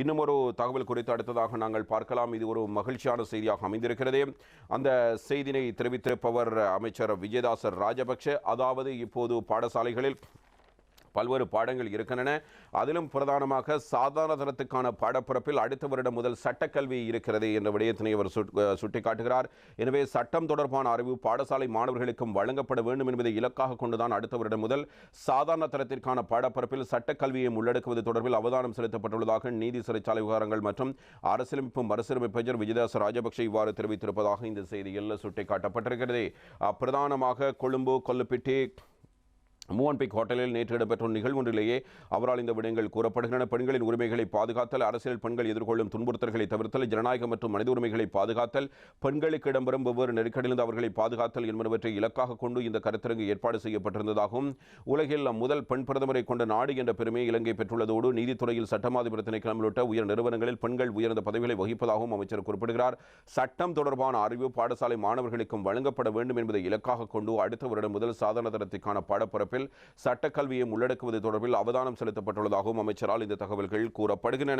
இன்னும் ஒரு தகவல் குறித்து அடுத்ததாக நாங்கள் பார்க்கலாம். இது ஒரு மகிழ்ச்சியான செய்தியாக அமைந்திருக்கிறது. அந்த செய்தினை தெரிவித்திருப்பவர் அமைச்சர் விஜயதாசர் ராஜபக்ஷ. அதாவது இப்போது பாடசாலைகளில் பல்வேறு பாடங்கள் இருக்கின்றன. அதிலும் பிரதானமாக சாதாரண தரத்துக்கான பாடப்பிறப்பில் அடுத்த வருடம் முதல் சட்டக்கல்வி இருக்கிறது என்ற விடயத்தினை அவர் சுட்டிக்காட்டுகிறார். எனவே சட்டம் தொடர்பான அறிவு பாடசாலை மாணவர்களுக்கும் வழங்கப்பட வேண்டும் என்பதை இலக்காக கொண்டுதான் அடுத்த வருடம் முதல் சாதாரண தரத்திற்கான பாடப்பரப்பில் சட்டக்கல்வியை உள்ளடக்குவது தொடர்பில் அவதானம் செலுத்தப்பட்டுள்ளதாக நீதி சிறைச்சாலை விவகாரங்கள் மற்றும் அரசியலமைப்பு மறுசீரமைப்பு விஜயதாச ராஜபக்ஷ இவ்வாறு தெரிவித்திருப்பதாக இந்த செய்தியில் சுட்டிக்காட்டப்பட்டிருக்கிறது. பிரதானமாக கொழும்பு கொல்லுப்பிட்டி மூவன்பிக் ஹோட்டலில் நேற்று இடம்பெற்ற நிகழ்வு நிகழ்வொன்றிலேயே அவரால் இந்த விடயங்கள் கூறப்படுகின்றன. பெண்களின் உரிமைகளை பாதுகாத்தல் அரசியல் பெண்கள் எதிர்கொள்ளும் துன்புறுத்தல்களை தவிர்த்தல் ஜனநாயகம் மற்றும் மனித உரிமைகளை பாதுகாத்தல் பெண்களுக்கு இடம்பெறும் வெவ்வேறு நெருக்கடியிலிருந்து அவர்களை பாதுகாத்தல் என்பனவற்றை இலக்காக கொண்டு இந்த கருத்தரங்கு ஏற்பாடு செய்யப்பட்டிருந்ததாகவும் உலகில் முதல் பெண் பிரதமரை கொண்ட நாடு என்ற பெருமையை இலங்கை பெற்றுள்ளதோடு நீதித்துறையில் சட்டமாதிபர் திணைக்களம் உள்ளிட்ட உயர் நிறுவனங்களில் பெண்கள் உயர்ந்த பதவிகளை வகிப்பதாகவும் அமைச்சர் குறிப்பிடுகிறார். சட்டம் தொடர்பான அறிவு பாடசாலை மாணவர்களுக்கும் வழங்கப்பட வேண்டும் என்பதை இலக்காக கொண்டு அடுத்த வருடம் முதல் சாதாரண தரத்திற்கான பாடப்பரப்பில் சட்டக்கல்வியை உள்ளடக்குவது தொடர்பில் அவதானம் செலுத்தப்பட்டுள்ளதாகவும் அமைச்சரால் இந்த தகவல்கள் கூறப்படுகின்றன.